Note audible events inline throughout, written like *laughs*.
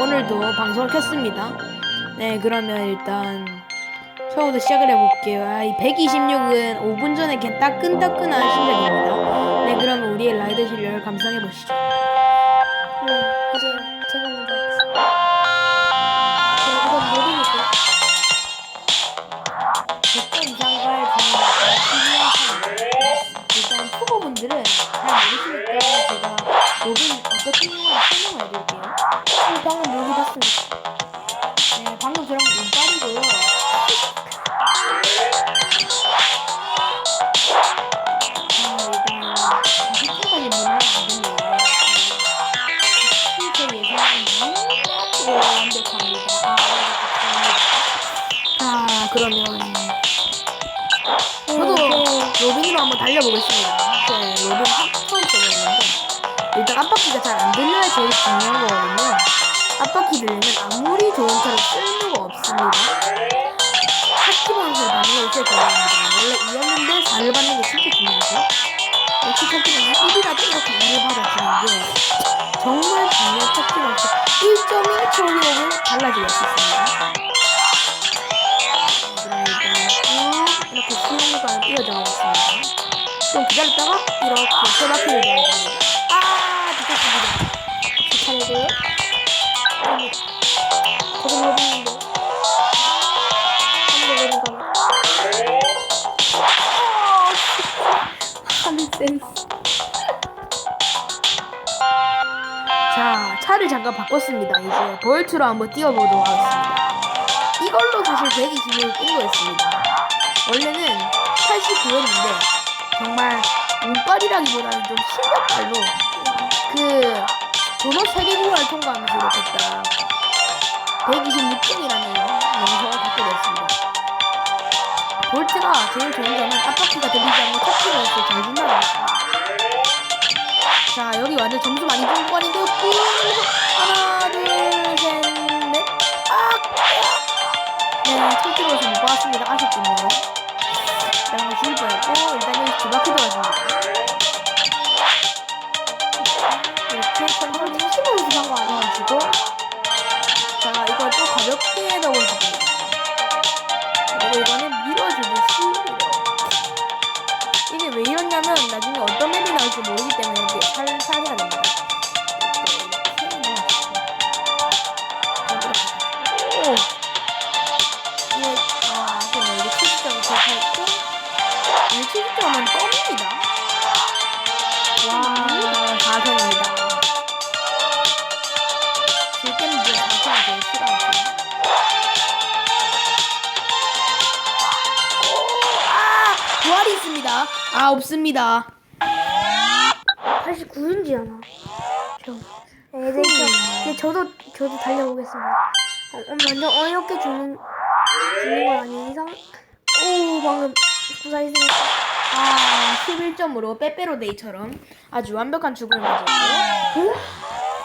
오늘도 방송을 켰습니다. 네, 그러면 일단 처음부터 시작을 해볼게요. 아, 이 126은 5분 전에 그냥 따끈따끈한 실력입니다. 네, 그러면 우리의 라이더 실력을 감상해 보시죠. 네, 이제 제가 먼저 이용하는지 설명을 해드릴게요. 어, 방금 모르 봤습니다. 네, 방금 저랑 운빨이고요. 아, 일단 20분까지 문화가 안 되네요. 실제 예상은 너무 완벽합니다. 아, 자, 그러면 저도 로빈으로 한번 달려보겠습니다. 앞바퀴가 잘 안 들려야 제일 중요한 거거든요. 앞바퀴 들리면 아무리 좋은 차로 쓸모가 없습니다. 받는 게 제일 중요합니다. 원래 2였는데 4를 받는 게 진짜 중요하죠. 역시 차키번호 1이라도 이렇게 2를 받아주는 게 정말 중요한 1.1초 기록을 달라지게 수 있습니다. 이렇게 구간을 뛰어들어가고 있습니다. 좀 기다렸다가 이렇게 세 바퀴를 돌아줍니다. 아, 제 차례고요. 아니, 거기 모르는데. 한번 모르니까. 하는 센스. 자, 차를 잠깐 바꿨습니다. 이제 볼트로 한번 뛰어보도록 하겠습니다. 이걸로 사실 120을 뛴 거였습니다. 원래는 89였는데 정말 운빨이라기보다는 좀 실력발로 그 도넛 세계 구간을 통과하면서 이렇게 딱 126등이라는 명성을 갖게 됐습니다. 볼트가 제일 좋은 점은 앞바퀴가 들리지 않고 터치를 이렇게 잘 준다는 것입니다. 자 여기 완전 점수 많이 준꾹 하나 둘셋넷 아! 네 터치로서 못 봤습니다 아쉽군요 일단 죽을 뻔했고 일단 여기 두 바퀴 돌아줍니다 가볍게 넣어줍니다 그리고 이거는 밀어주듯이 이렇게 이게 왜 이러냐면 나중에 어떤 맵이 나올지 모르기 때문에 이렇게 다. 아, 없습니다. 89인지 아나. 저. 네, 네, 저, 네, 저도, 저도 달려보겠습니다. 어, 어, 완전 어이없게 죽는, 죽는 건 아닌 이상. 오, 방금 구사했으니까 아, 11점으로 빼빼로데이처럼 아주 완벽한 죽음을 맞았고요.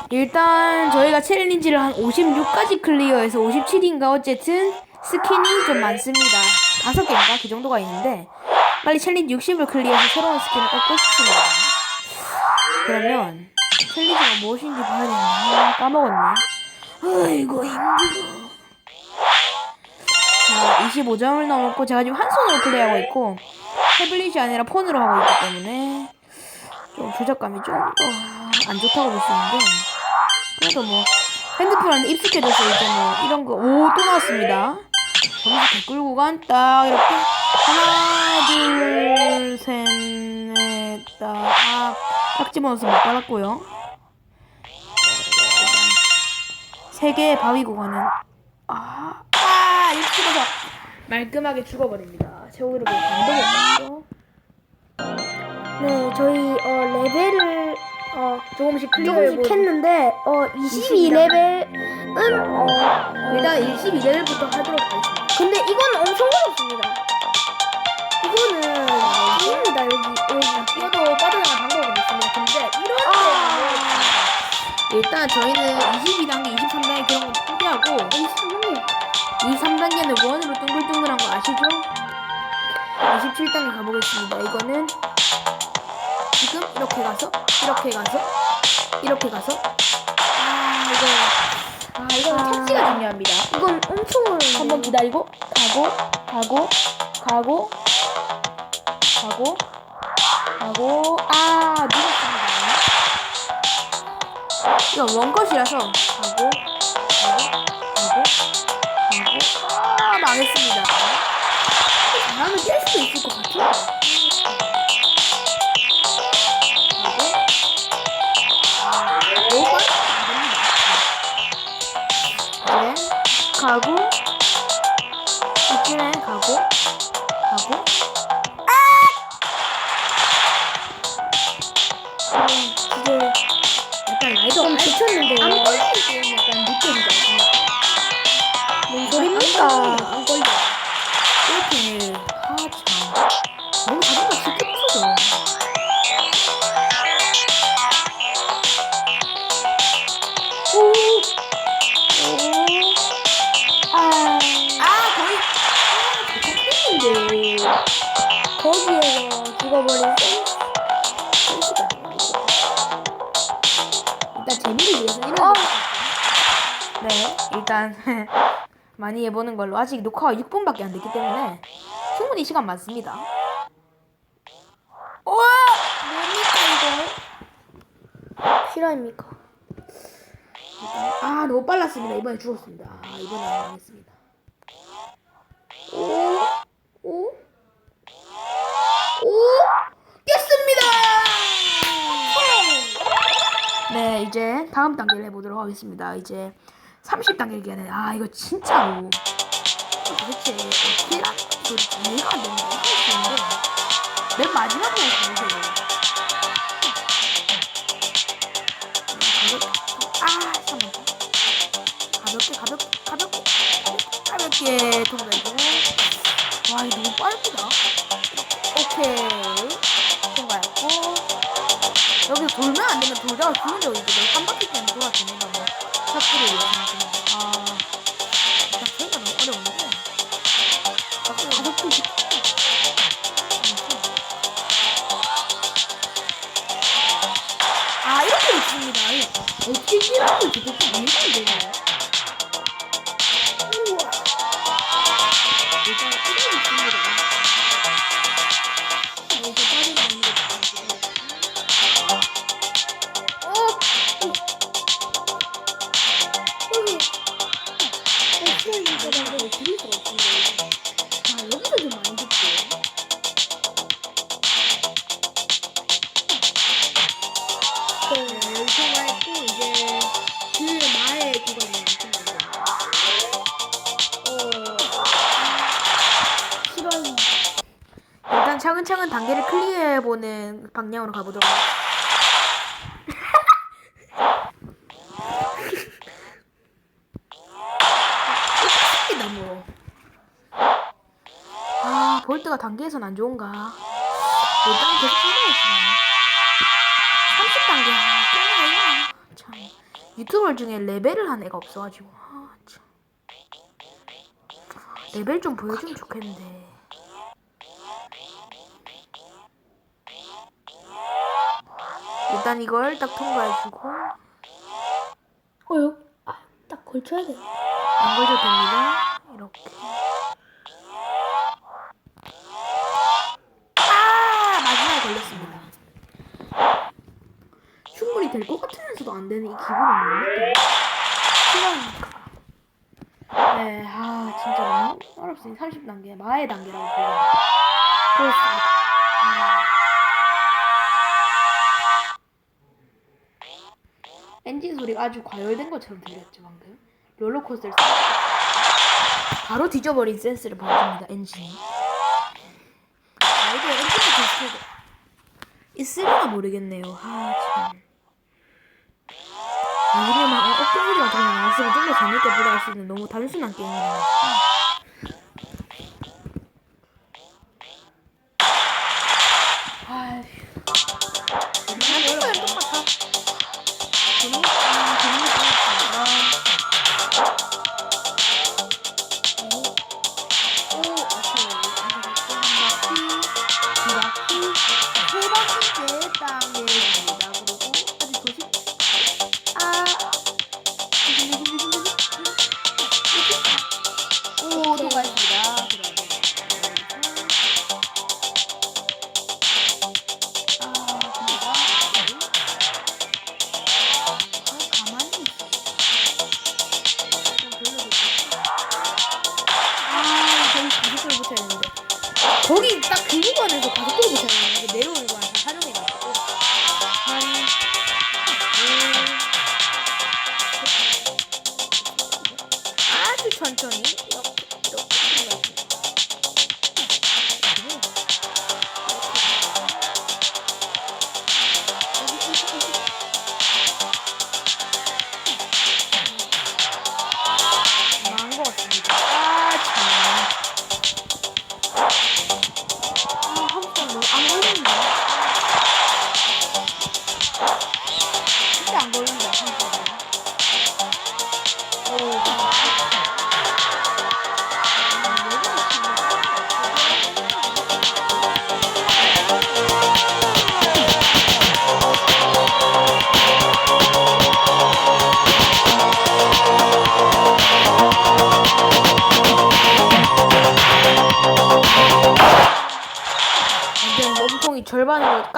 일단 저희가 챌린지를 한 56까지 클리어해서 57인가 어쨌든 스킨이 좀 많습니다. 다섯 개인가 그 정도가 있는데 빨리 챌린지 60을 클리어해서 새로운 스킨을 꽂고 싶습니다. 그러면 챌린지가 무엇인지 봐야 되나 아, 까먹었네. 아이고 힘들어. 자, 25점을 넘었고 제가 지금 한 손으로 플레이하고 있고 태블릿이 아니라 폰으로 하고 있기 때문에 좀 조작감이 좀 더 안 좋다고 볼 수 있는데 그래도 뭐 핸드폰은 익숙해져서 이제 뭐 이런 거 오 또 나왔습니다. 점수 댓글 구간 딱 이렇게 하나 둘 셋넷딱 딱지 번호수 못 받았고요. 세 개의 바위 구간은 아, 아, 이렇게해서 말끔하게 죽어버립니다. 세월을 보고 감동했죠. 네, 저희, 어, 레벨을, 어, 조금씩 조금씩 했는데, 어, 22레벨은, 어, 일단 22레벨부터 하도록 하겠습니다. 근데 이건 엄청 어렵습니다. 이거는, 아닙니다, 여기, 여기. 이것도 빠져나갈 방법은 있습니다. 근데 이런 아. 일단 저희는 22단계, 23단계 그런 거 포기하고 이 사모님. 23단계는 원으로 둥글둥글한 거 아시죠? 27단계 가보겠습니다. 이거는 지금 이렇게 가서 이렇게 가서 이렇게 가서 아 이거 아 합니다. 이건 엄청 어려운데. 한번 기다리고 가고 가고 가고 가고 가고 아 늦었습니다. 이건 원컷이라서 가고 가고 가고 가고 아 망했습니다. 잘하면 깰 수도 있을 것 같은데. 죽어버린 센스가 일단 재미를 위해서 이런 어. 네 일단 *laughs* 많이 해보는 걸로. 아직 녹화가 6분밖에 안 됐기 때문에 충분히 시간 많습니다. 우와! 뭡니까 이거 실화입니까? 아 너무 빨랐습니다. 이번에 죽었습니다. 아 이번에 안 하겠습니다. 오? 오? 오? 깼습니다! 네 이제 다음 단계를 해보도록 하겠습니다. 이제 30단계를 기하는 아 이거 진짜로. 도대체 어떻게 소리 이해가 안 되는데 있는데. 맨 마지막에 가보세요. 아 잠깐만. 가볍게 가볍게 가볍게. 가볍게 통과해주고 와 이거 너무 빠릅니다 오케이. 통과했고. 여기서 돌면 안 되면 돌다가 죽는데 이제 한 바퀴 때문에 돌아 죽는다 뭐 샷프를 위해서 아. 일단 저희가 너무 어려운데. 가볍게 아 이렇게 있습니다. 어떻게 끼라는 걸 도대체 이해가 안 되네 차근차근 단계를 클리어해보는 방향으로 가보도록 하겠습니다. 뭐. 아 볼트가 단계에선 안 좋은가. 일단 계속 해봐야겠네. 30단계 아, 꽤나 있나. 참 유튜버 중에 레벨을 한 애가 없어가지고 아, 참. 레벨 좀 보여주면 좋겠는데. 일단 이걸 딱 통과해주고 어, 여, 아, 딱 걸쳐야 돼. 안 걸려도 됩니다. 이렇게. 아 마지막에 걸렸습니다. 충분히 될 것 같으면서도 안 되는 이 기분은? 싫어하니까. 네, 아 진짜 너무 어렵습니다. 30단계 마의 단계라고 불립니다. 그렇습니다. 소리가 아주 과열된 것처럼 들렸죠 방금. 롤러코스터를 탔- 바로 뒤져버린 센스를 보여줍니다 엔진이. 아 이게 엔진이 디스크 있으려나 모르겠네요. 아 참. 나중에 막 업그레이드 같은 거 나왔으면 좀더 재밌게 플레이할 수 있는 너무 단순한 게임이네요. 아휴. 그냥 똑같아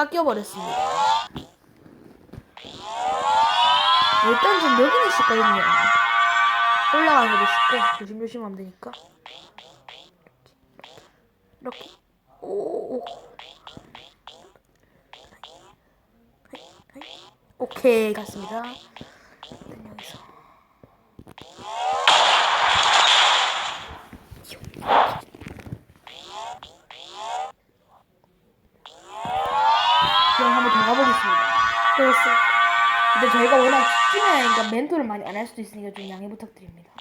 깎여버렸습니다. 일단 좀 여기는 쉽거든요. 올라가는 것도 쉽고 조심조심 하면 되니까. 이렇게, 오. 오케이 갔습니다. 멘토를 많이 안 할 수도 있으니까 좀 양해 부탁드립니다.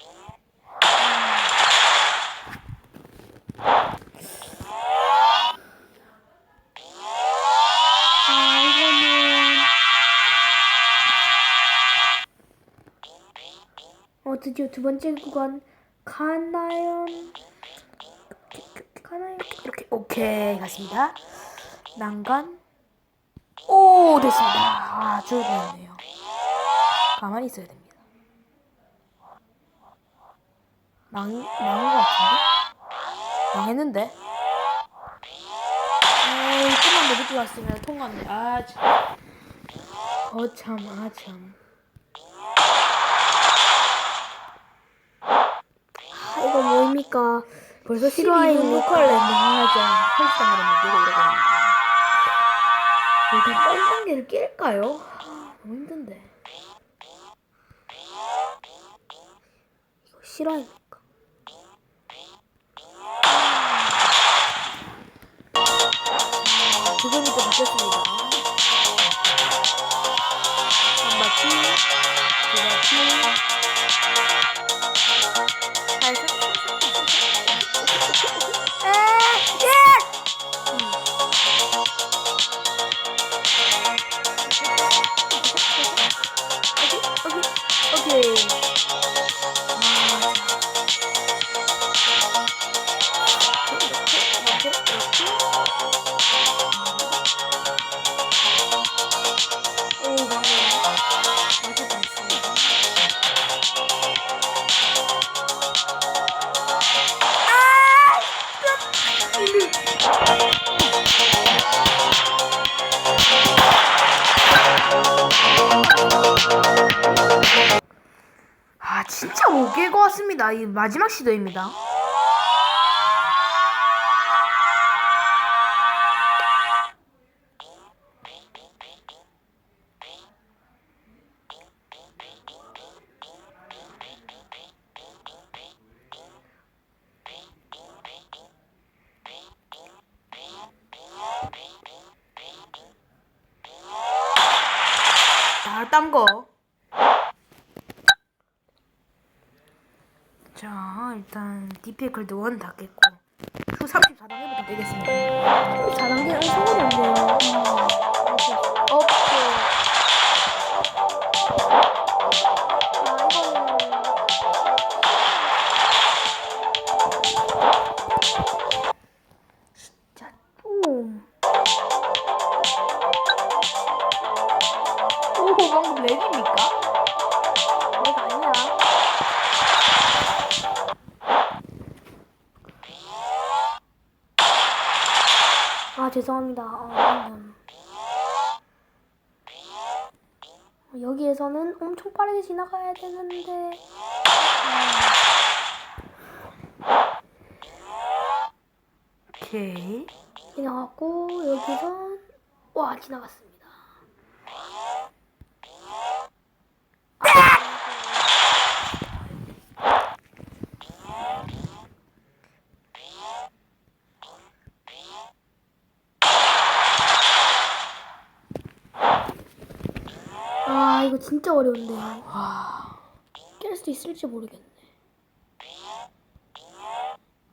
아, 드디어 두 번째 구간 가나요? 가나요? 이렇게 오케이 갔습니다. 난간 오 됐습니다. 아주 좋네요. 가만히 있어야 됩니다. 망 망한 것 같은데? 망했는데? 에이 좀만 더 늦게 왔으면 통과인데 아 참. 거참 아 참. 아, 이거 뭐입니까? 벌써 실화에 12분 있는 녹화를 했는데 하자 헬스장으로 뛰고 이러고 있는데 일단 빨리 단계를 낄까요? 하, 너무 힘든데 실화입니까? 지금이 또 바뀌었습니다 한 바퀴 두 바퀴 이 마지막 시도입니다. 자, 딴 거. 자, 일단 디피클드 1 닫겠고 후 34단 해부터 되겠습니다. 4단계는 서울이 안 돼요. 죄송합니다. 아, 음. 여기에서는 엄청 빠르게 지나가야 되는데. 오케이. 오케이. 지나갔고 여기서 와 지나갔습니다. 아 이거 진짜 어려운데요. 와. 깰수 있을지 모르겠네.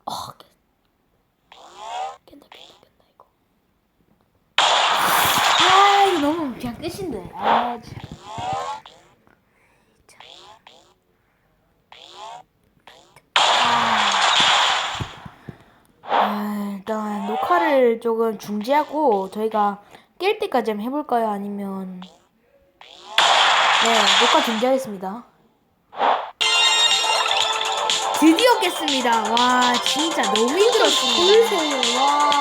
어, 깼. 깬다, 깬다, 깬다, 이거. 아 이거 너무 그냥 끝인데. 아 참. 아, 일단 녹화를 조금 중지하고 저희가 깰 때까지 한번 해볼까요? 아니면 네 녹화 중지하겠습니다. 드디어 깼습니다. 와 진짜 너무 힘들었습니다. 보이세요, 와.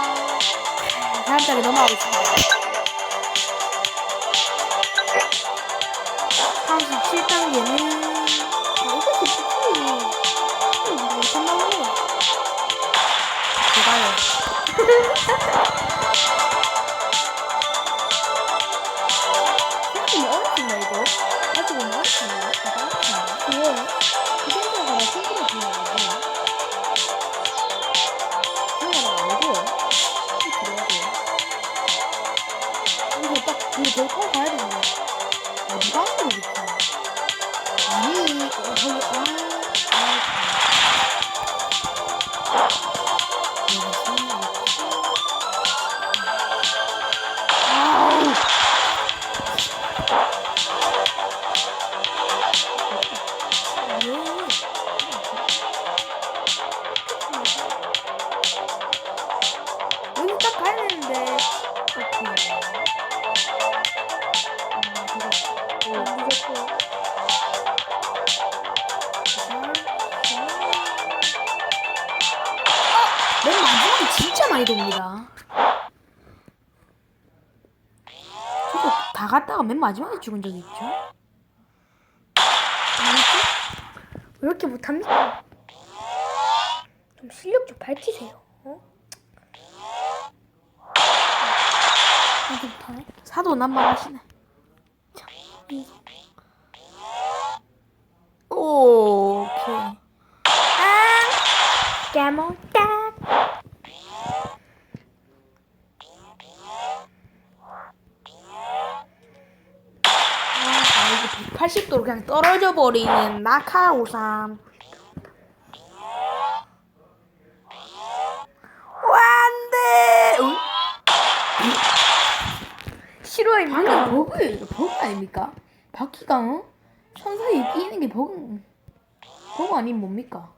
다음 장에 넘어가겠습니다. 37단계는 아, 이거 쉽지. 이거 못한다고. 제가요. 이거 딱 그거 저기 타고 가야 되 많이 돕니다. 저도 다 갔다가 맨 마지막에 죽은 적이 있죠. 왜 이렇게 못합니까? 좀 실력 좀 밝히세요. 어? 못하네. 사도 난말하시네. 오케이. 깨먹다. 아, 이게 180도로 그냥 떨어져 버리는 낙하우산. 안돼. 싫어입니까? 방금 버그예요. 버그 아닙니까? 바퀴가 어? 천사에 끼는 게 버그. 버그 아니면 뭡니까?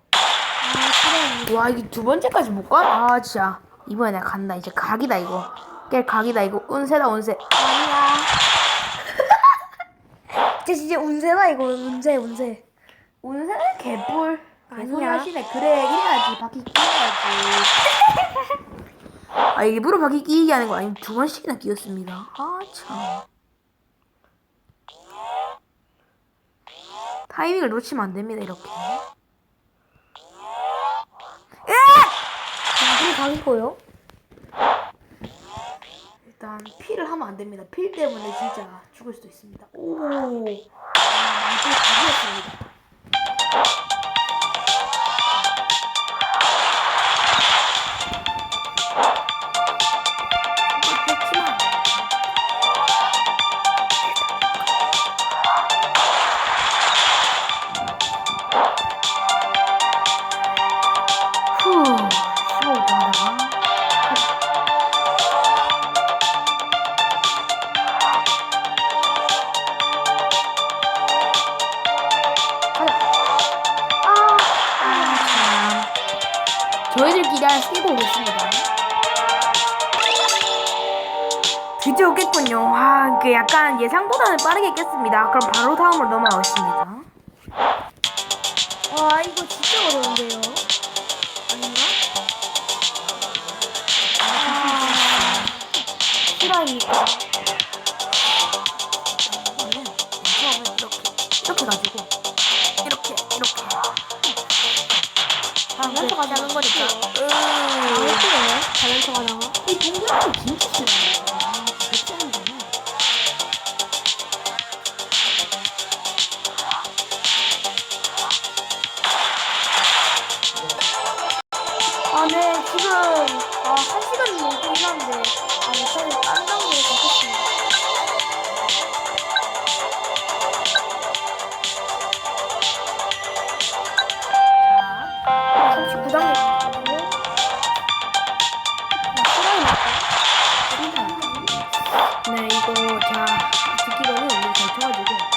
와 이게 두 번째까지 못 가? 아 진짜 이번에 내가 간다 이제 각이다 이거 깰 각이다 이거 운세다 운세 아니야. 진짜 진짜 운세다 이거. 운세 운세. 운세는 개뿔. 개소리 아니야. 하시네. 그래 이래야지. 바퀴 끼워야지. *laughs* 아 일부러 바퀴 끼게 하는 거 아니면 두 번씩이나 끼웠습니다. 아 참. 타이밍을 놓치면 안 됩니다 이렇게. 이게 각이고요. 일단 필을 하면 안 됩니다. 필 때문에 진짜 죽을 수도 있습니다. 오, 아, 이게 답이었습니다. 그렇지만 후, 세고 오겠습니다. 드디어 오겠군요. 와, 그 약간 예상보다는 빠르게 깼습니다. 그럼 바로 다음으로 넘어가겠습니다. 와 이거 진짜 어려운데요. 아닌가? 실화입니까? 처음에 이렇게, 이렇게 가지고, 아, 이렇게 가자는 거니까. 으, 어떻게 다른 척 하다가. 이 동그라미 진짜 싫어 네, 이거 자 듣기로는 우리 잘 쳐가지고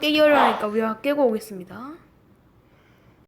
깨기 어려우니까 우리가 깨고 오겠습니다.